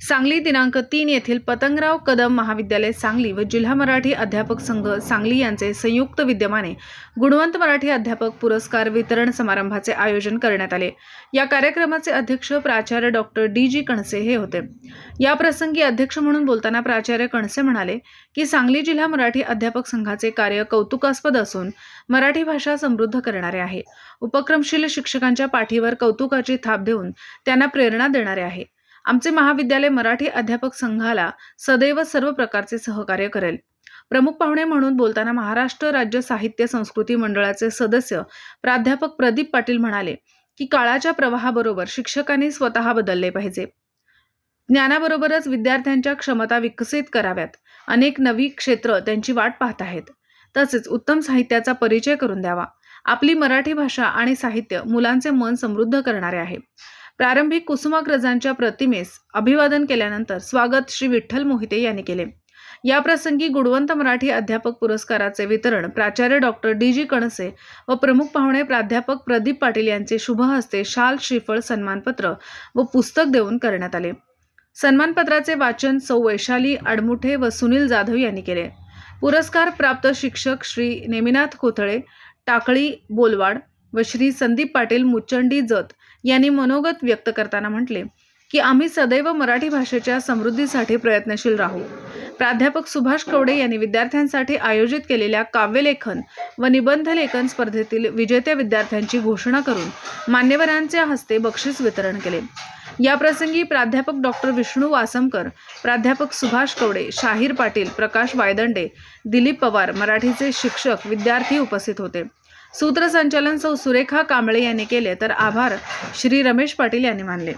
सांगली दिनांक तीन येथील पतंगराव कदम महाविद्यालय सांगली व जिल्हा मराठी अध्यापक संघ सांगली यांचे संयुक्त विद्यमाने गुणवंत मराठी अध्यापक पुरस्कार वितरण समारंभाचे आयोजन करण्यात आले. या कार्यक्रमाचे अध्यक्ष प्राचार्य डॉक्टर डी जी कणसे हे होते. या प्रसंगी अध्यक्ष म्हणून बोलताना प्राचार्य कणसे म्हणाले की सांगली जिल्हा मराठी अध्यापक संघाचे कार्य कौतुकास्पद असून मराठी भाषा समृद्ध करणारे आहे. उपक्रमशील शिक्षकांच्या पाठीवर कौतुकाची थाप देऊन त्यांना प्रेरणा देणारे आहे. आमचे महाविद्यालय मराठी अध्यापक संघाला सदैव सर्व प्रकारचे सहकार्य करेल. प्रमुख पाहुणे म्हणून बोलताना महाराष्ट्र राज्य साहित्य संस्कृती मंडळाचे सदस्य प्राध्यापक प्रदीप पाटील म्हणाले की काळाच्या प्रवाहाबरोबर शिक्षकांनी स्वतः बदलले पाहिजे. ज्ञानाबरोबरच विद्यार्थ्यांच्या क्षमता विकसित कराव्यात. अनेक नवी क्षेत्र त्यांची वाट पाहत आहेत. तसेच उत्तम साहित्याचा परिचय करून द्यावा. आपली मराठी भाषा आणि साहित्य मुलांचे मन समृद्ध करणारे आहे. प्रारंभिक कुसुमाग्रजांच्या प्रतिमेस अभिवादन केल्यानंतर स्वागत श्री विठ्ठल मोहिते यांनी केले. या प्रसंगी गुणवंत मराठी अध्यापक पुरस्काराचे वितरण प्राचार्य डॉक्टर डी जी कणसे व प्रमुख पाहुणे प्राध्यापक प्रदीप पाटील यांचे शुभ हस्ते शाल श्रीफळ सन्मानपत्र व पुस्तक देऊन करण्यात आले. सन्मानपत्राचे वाचन सौ वैशाली आडमुठे व सुनील जाधव यांनी केले. पुरस्कार प्राप्त शिक्षक श्री नेमिनाथ कोथळे टाकळी बोलवाड व श्री संदीप पाटील मुचंडी जत यांनी मनोगत व्यक्त करताना म्हटले की आम्ही सदैव मराठी भाषेच्या समृद्धीसाठी प्रयत्नशील राहू. प्राध्यापक सुभाष कवडे यांनी विद्यार्थ्यांसाठी आयोजित केलेल्या काव्यलेखन व निबंध लेखन स्पर्धेतील विजेत्या विद्यार्थ्यांची घोषणा करून मान्यवरांच्या हस्ते बक्षीस वितरण केले. या प्रसंगी प्राध्यापक डॉक्टर विष्णू वासमकर प्राध्यापक सुभाष कवडे शाहीर पाटील प्रकाश वायदंडे दिलीप पवार मराठीचे शिक्षक विद्यार्थी उपस्थित होते. सूत्रसंचालन सौ सुरेखा कांबळे यांनी केले तर आभार. श्री रमेश पाटील यांनी मानले.